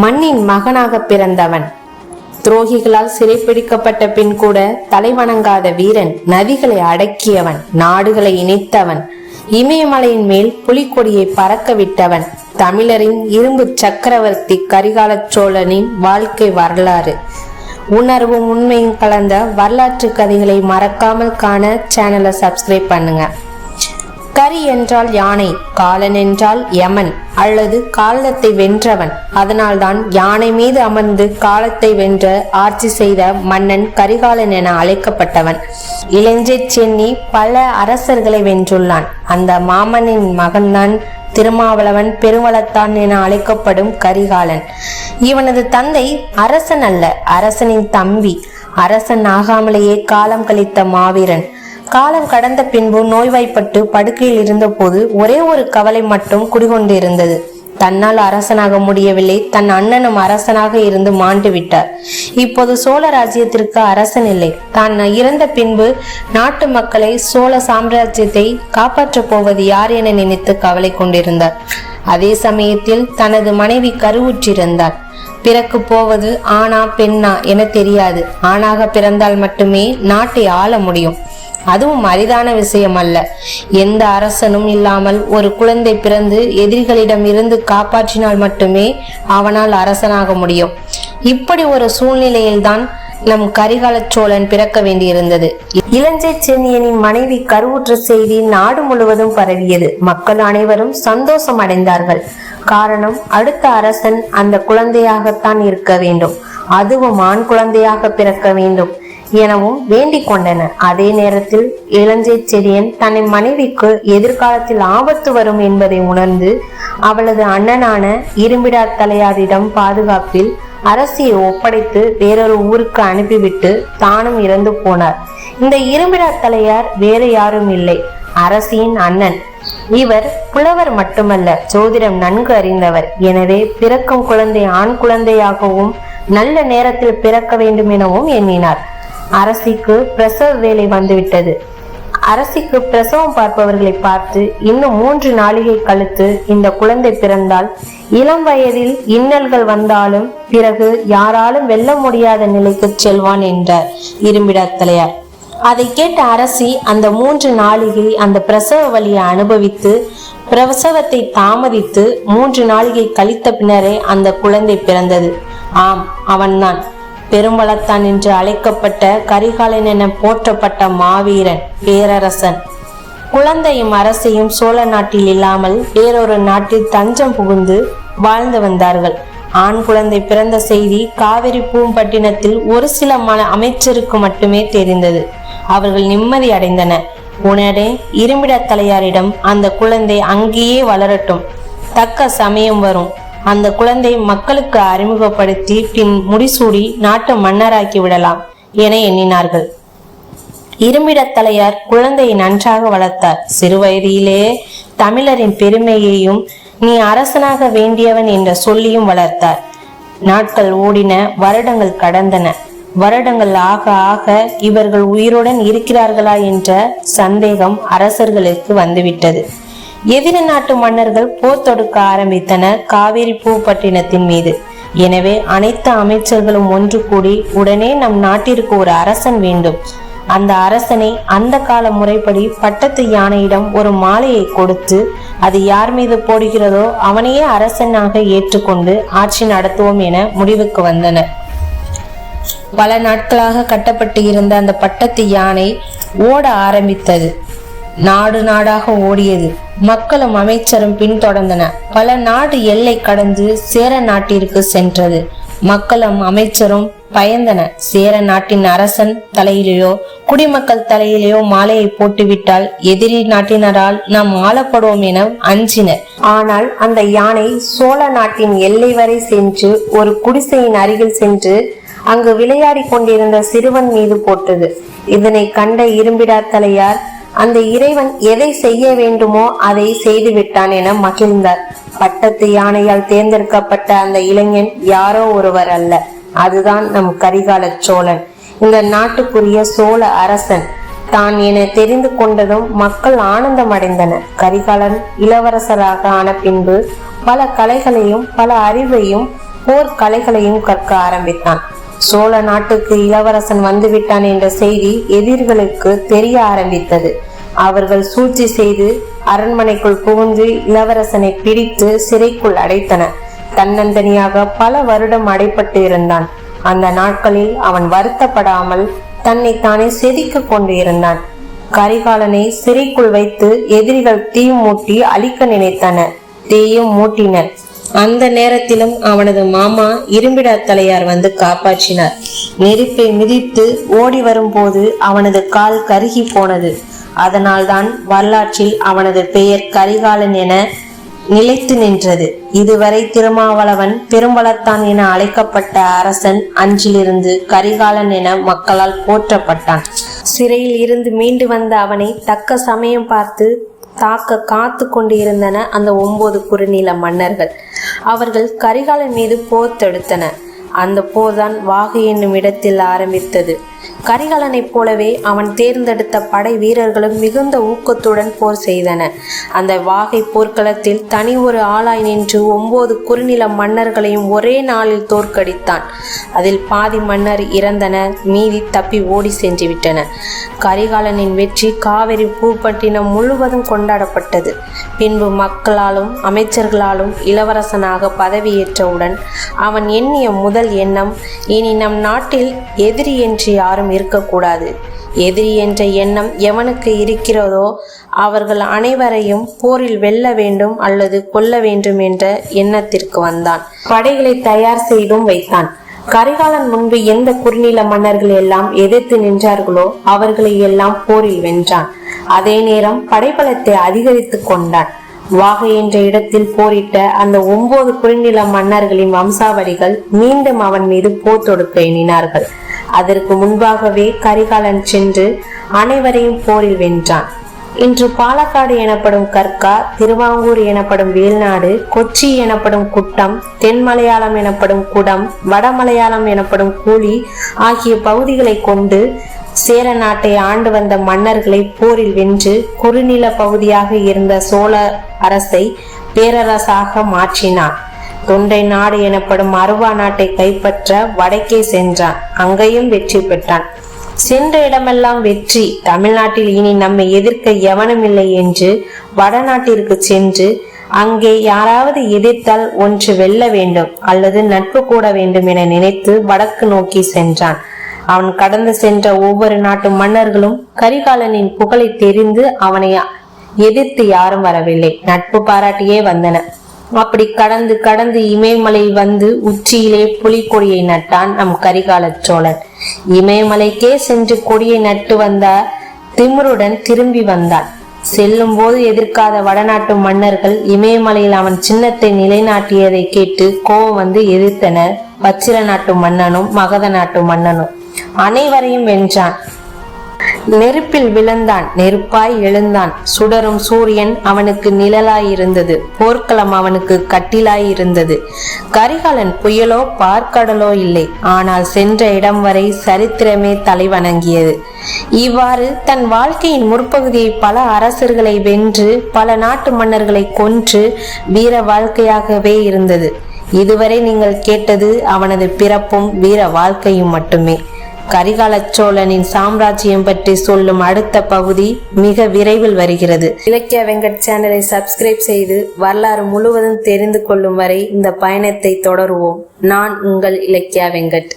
மண்ணின் மகனாக பிறந்தவன். துரோகிகளால் சிறைப்பிடிக்கப்பட்ட பின் கூட தலைவணங்காத வீரன் நதிகளை அடக்கியவன் நாடுகளை இணைத்தவன் இமயமலையின் மேல் புலிக்கொடியை பறக்க விட்டவன் தமிழரின் இரும்பு சக்கரவர்த்தி கரிகால சோழனின் வாழ்க்கை வரலாறு. உணர்வும் உண்மையும் கலந்த வரலாற்று கதைகளை மறக்காமல் காண சேனலை சப்ஸ்கிரைப் பண்ணுங்க. கரி என்றால் யானை காலன் என்றால் யமன் அல்லது காலத்தை வென்றவன். அதனால்தான் யானை மீது அமர்ந்து காலத்தை வென்ற ஆட்சி செய்த மன்னன் கரிகாலன் என அழைக்கப்பட்டவன். இளஞ்சை சென்னி பல அரசர்களை வென்றுள்ளான். அந்த மாமனின் மகன்தான் திருமாவளவன் பெருவளத்தான் என அழைக்கப்படும் கரிகாலன். இவனது தந்தை அரசன் அல்ல அரசனின் தம்பி. அரசன் ஆகாமலேயே காலம் கழித்த மாவீரன். காலம் கடந்த பின்பு நோய்வாய்ப்பட்டு படுக்கையில் இருந்தபோது ஒரே ஒரு கவலை மட்டும் குடிகொண்டிருந்தது. தன்னால் அரசனாக முடியவில்லை. தன் அண்ணனும் அரசனாக இருந்து மாண்டு விட்டார். இப்போது சோழ ராஜ்யத்திற்கு அரசன் இல்லை. தான் இறந்த பின்பு நாட்டு மக்களை சோழ சாம்ராஜ்யத்தை காப்பாற்றப் போவது யார் என நினைத்து கவலை கொண்டிருந்தார். அதே சமயத்தில் தனது மனைவி கருவுற்றிருந்தார். பிறக்கு போவது ஆணா பெண்ணா என தெரியாது. ஆணாக பிறந்தால் மட்டுமே நாட்டை ஆள முடியும். அதுவும் அரிதான விஷயம் அல்ல எந்த அரசனும் இல்லாமல் ஒரு குழந்தை பிறந்து எதிரிகளிடம் இருந்து காப்பாற்றினால் மட்டுமே அவனால் அரசனாக முடியும். இப்படி ஒரு சூழ்நிலையில்தான் நம் கரிகால சோழன் பிறக்க வேண்டியிருந்தது. இளஞ்சை சென்னியனின் மனைவி கருவுற்ற செய்தி நாடு முழுவதும் பரவியது. மக்கள் அனைவரும் சந்தோஷம் அடைந்தார்கள். காரணம் அடுத்த அரசன் அந்த குழந்தையாகத்தான் இருக்க வேண்டும். அதுவும் ஆண் குழந்தையாக பிறக்க வேண்டும். எனவும் வேண்டிக் கொண்டனர் அதே நேரத்தில் இளஞ்சை செடியன் தன்னை மனைவிக்கு எதிர்காலத்தில் ஆபத்து வரும் என்பதை உணர்ந்து அவளது அண்ணனான இரும்பிடா தலையாரிடம் பாதுகாப்பில் அரசியை ஒப்படைத்து வேறொரு ஊருக்கு அனுப்பிவிட்டு தானும் இறந்து போனார். இந்த இரும்பிடா தலையார் வேறு யாரும் இல்லை. அரசியின் அண்ணன். இவர் புலவர் மட்டுமல்ல ஜோதிடம் நன்கு அறிந்தவர். எனவே பிறக்கும் குழந்தை ஆண் குழந்தையாகவும் நல்ல நேரத்தில் பிறக்க வேண்டும் எனவும் எண்ணினார். அரசிக்கு பிரசவ வேலை வந்துவிட்டது. அரசிக்கு பிரசவம் பார்ப்பவர்களை பார்த்து இன்னும் மூன்று நாளிகை கழித்து இந்த குழந்தை பிறந்தால் இளம் வயதில் இன்னல்கள் வந்தாலும் பிறகு யாராலும் வெல்ல முடியாத நிலைக்கு செல்வான் என்றார் இரும்பிடத்தலையார் அதை கேட்ட அரசி அந்த மூன்று நாளிகை அந்த பிரசவ வழியை அனுபவித்து பிரசவத்தை தாமதித்து மூன்று நாளிகை கழித்த பின்னரே அந்த குழந்தை பிறந்தது. ஆம் அவன்தான். பெரும்பலத்தான் என்று அழைக்கப்பட்ட கரிகாலன் என போற்றப்பட்ட மாவீரன் பேரரசன். குழந்தையும் அரசையும் சோழ நாட்டில் இல்லாமல் வேறொரு நாட்டில் தஞ்சம் புகுந்து வாழ்ந்து வந்தார்கள். ஆண் குழந்தை பிறந்த செய்தி காவிரி பூம்பட்டினத்தில் ஒரு சில மன அமைச்சருக்கு மட்டுமே தெரிந்தது. அவர்கள் நிம்மதி அடைந்தனர் உடனே இருமிட தலையாரிடம் அந்த குழந்தை அங்கேயே வளரட்டும். தக்க சமயம் வரும். அந்த குழந்தை மக்களுக்கு அறிமுகப்படுத்தி பின் முடிசூடி நாட்டு மன்னராக்கி விடலாம் என எண்ணினார்கள். இருமிடத் தலையார் குழந்தையை நன்றாக வளர்த்தார். சிறுவயதிலே தமிழரின் பெருமையையும் நீ அரசனாக வேண்டியவன் என்ற சொல்லியும் வளர்த்தார். நாட்கள் ஓடின வருடங்கள் கடந்தன. வருடங்கள் ஆக ஆக இவர்கள் உயிருடன் இருக்கிறார்களா என்ற சந்தேகம் அரசர்களுக்கு வந்துவிட்டது. எதிர நாட்டு மன்னர்கள் போர் தொடுக்க ஆரம்பித்தனர் காவிரி பூப்பட்டினத்தின் மீது. எனவே அனைத்து அமைச்சர்களும் ஒன்று கூடி உடனே நம் நாட்டிற்கு ஒரு அரசன் வேண்டும். அந்த அரசனை அந்த கால முறைப்படி பட்டத்து யானையிடம் ஒரு மாலையை கொடுத்து அது யார் மீது போடுகிறதோ அவனையே அரசனாக ஏற்றுக்கொண்டு ஆட்சி நடத்துவோம் என முடிவுக்கு வந்தனர் பல நாட்களாக கட்டப்பட்டு இருந்த அந்த பட்டத்து யானை ஓட ஆரம்பித்தது. நாடு நாடாக ஓடியது. மக்களும் அமைச்சரும் பின்தொடர்ந்தன. பல நாடு எல்லை கடந்து சேர நாட்டிற்கு சென்றது. மக்களும் அமைச்சரும் பயந்தன. சேர நாட்டின் அரசன் தலையிலேயோ குடிமக்கள் தலையிலேயோ மாலையை போட்டுவிட்டால் எதிரி நாட்டினரால் நாம் ஆளப்படுவோம் என அஞ்சினர். ஆனால் அந்த யானை சோழ நாட்டின் எல்லை வரை சென்று ஒரு குடிசையின் அருகில் சென்று அங்கு விளையாடி கொண்டிருந்த சிறுவன் மீது போட்டது. இதனை கண்ட இரும்பிடா தலையார் அந்த இறைவன் எதை செய்ய வேண்டுமோ அதை செய்து விட்டான் என மகிழ்ந்தார். பட்டத்து யானையால் தேர்ந்தெடுக்கப்பட்ட அந்த இளைஞன் யாரோ ஒருவர் அல்ல. அதுதான் நம் கரிகால சோழன். இந்த நாட்டுக்குரிய சோழ அரசன். தான் என தெரிந்து கொண்டதும் மக்கள் ஆனந்தம் அடைந்தனர் கரிகாலன் இளவரசராக ஆன பின்பு பல கலைகளையும் பல அறிவையும் போர் கலைகளையும் கற்க ஆரம்பித்தான். சோழ நாட்டுக்கு இளவரசன் வந்துவிட்டான் என்ற செய்தி எதிரிகளுக்கு தெரிய ஆரம்பித்தது. அவர்கள் சூழ்ச்சி செய்து அரண்மனைக்குள் புகுந்து இளவரசனை பிடித்து சிறைக்குள் அடைத்தனர். தன்னந்தனியாக பல வருடம் அடைப்பட்டு இருந்தான். அந்த நாட்களில் அவன் வருத்தப்படாமல் தன்னை தானே செதுக்க கொண்டு இருந்தான். கரிகாலனை சிறைக்குள் வைத்து எதிரிகள் தீ மூட்டி அழிக்க நினைத்தனர். தீயும் மூட்டினர். அந்த நேரத்திலும் அவனது மாமா இரும்பிடா தலையார் வந்து காப்பாற்றினார். நெருப்பை மிதித்து ஓடி வரும்போது அவனது கால் கருகி போனது. அதனால்தான் வரலாற்றில் அவனது பெயர் கரிகாலன் என நிலைத்து நின்றது. இதுவரை திருமாவளவன் பெரும்பலத்தான் என அழைக்கப்பட்ட அரசன் அஞ்சிலிருந்து கரிகாலன் என மக்களால் போற்றப்பட்டான். சிறையில் இருந்து மீண்டு வந்த அவனை தக்க சமயம் பார்த்து தாக்க காத்து கொண்டிருந்தன அந்த ஒன்பது குறுநில மன்னர்கள். அவர்கள் கரிகாலன் மீது போர் தொடுத்தன. அந்த போர்தான் வாகை என்னும் இடத்தில் ஆரம்பித்தது. கரிகாலனைப் போலவே அவன் தேர்ந்தெடுத்த படை வீரர்களும் மிகுந்த ஊக்கத்துடன் போர் செய்தன. அந்த வாகை போர்க்களத்தில் தனி ஒரு ஆளாய் நின்று ஒன்பது குறுநில மன்னர்களையும் ஒரே நாளில் தோற்கடித்தான். அதில் பாதி மன்னர் இறந்தனர் மீதி தப்பி ஓடி சென்று விட்டனர் கரிகாலனின் வெற்றி காவிரி பூப்பட்டினம் முழுவதும் கொண்டாடப்பட்டது. பின்பு மக்களாலும் அமைச்சர்களாலும் இளவரசனாக பதவியேற்றவுடன் அவன் எண்ணிய முதல் எண்ணம் இனி நம் நாட்டில் எதிரி என்று யாரும் இருக்கக்கூடாது. எதிரி என்ற எண்ணம் எவனுக்கு இருக்கிறதோ அவர்கள் அனைவரையும் போரில் வெல்ல வேண்டும் அல்லது கொல்ல வேண்டும் என்ற எண்ணத்திற்கு வந்தான். படைகளை தயார் செய்தும் வைத்தான். கரிகாலன் முன்பு எந்த குறுநில மன்னர்கள் எல்லாம் எதிர்த்து நின்றார்களோ அவர்களை எல்லாம் போரில் வென்றான். அதே நேரம் படைபலத்தை அதிகரித்து கொண்டான். வாகை என்ற இடத்தில் போரிட்ட அந்த ஒன்பது குறுநில மன்னர்களின் வம்சாவளிகள் மீண்டும் அவன் மீது போர் தொடுக்க எண்ணினார்கள். அதற்கு முன்பாகவே கரிகாலன் சென்று அனைவரையும் போரில் வென்றான். இன்று பாலக்காடு எனப்படும் கற்கா திருவாங்கூர் எனப்படும் வேல்நாடு கொச்சி எனப்படும் குட்டம் தென்மலையாளம் எனப்படும் குடம் வடமலையாளம் எனப்படும் கூலி ஆகிய பகுதிகளை கொண்டு சேர நாட்டை ஆண்டு வந்த மன்னர்களை போரில் வென்று குறுநில பகுதியாக இருந்த சோழ அரசை பேரரசாக மாற்றினான். தொண்டை நாடு எனப்படும் அருவா நாட்டை கைப்பற்ற வடக்கே சென்றான். அங்கேயும் வெற்றி பெற்றான். சென்ற இடமெல்லாம் வெற்றி. தமிழ்நாட்டில் இனி நம்மை எதிர்க்க எவனும் இல்லை என்று வடநாட்டிற்கு சென்று அங்கே யாராவது எதிர்த்தால் ஒன்று வெல்ல வேண்டும் அல்லது நட்பு கூட வேண்டும் என நினைத்து வடக்கு நோக்கி சென்றான். அவன் கடந்து சென்ற ஒவ்வொரு நாட்டு மன்னர்களும் கரிகாலனின் புகழை தெரிந்து அவனை எதிர்த்து யாரும் வரவில்லை. நட்பு பாராட்டியே வந்தன. அப்படி கடந்து கடந்து இமயமலை வந்து உச்சியிலே புலிக்கொடியை நட்டான் நம் கரிகால சோழன் இமயமலைக்கே சென்று கொடியை நட்டு வந்த திமிருடன் திரும்பி வந்தான். செல்லும் போது எதிர்க்காத வடநாட்டு மன்னர்கள் இமயமலையில் அவன் சின்னத்தை நிலைநாட்டியதை கேட்டு கோபம் வந்து எதிர்த்தனர். வச்சிர நாட்டு மன்னனும் மகத நாட்டு மன்னனும் அனைவரையும் வென்றான். நெருப்பில் விழுந்தான் நெருப்பாய் எழுந்தான். சுடரும் சூரியன் அவனுக்கு நிழலாயிருந்தது. போர்க்களம் அவனுக்கு கட்டிலாயிருந்தது. கரிகாலன் புயலோ பார்க்கடலோ இல்லை. ஆனால் சென்ற இடம் வரை சரித்திரமே தலைவணங்கியது. இவ்வாறு தன் வாழ்க்கையின் முற்பகுதியை பல அரசர்களை வென்று பல நாட்டு மன்னர்களை கொன்று வீர வாழ்க்கையாகவே இருந்தது. இதுவரை நீங்கள் கேட்டது அவனது பிறப்பும் வீர வாழ்க்கையும் மட்டுமே. கரிகால சோழனின் சாம்ராஜ்யம் பற்றி சொல்லும் அடுத்த பகுதி மிக விரைவில் வருகிறது. இலக்கிய வெங்கட் சேனலை சப்ஸ்கிரைப் செய்து வரலாறு முழுவதும் தெரிந்து கொள்ளும் வரை இந்த பயணத்தை தொடருவோம். நான் உங்கள் இலக்கியா வெங்கட்.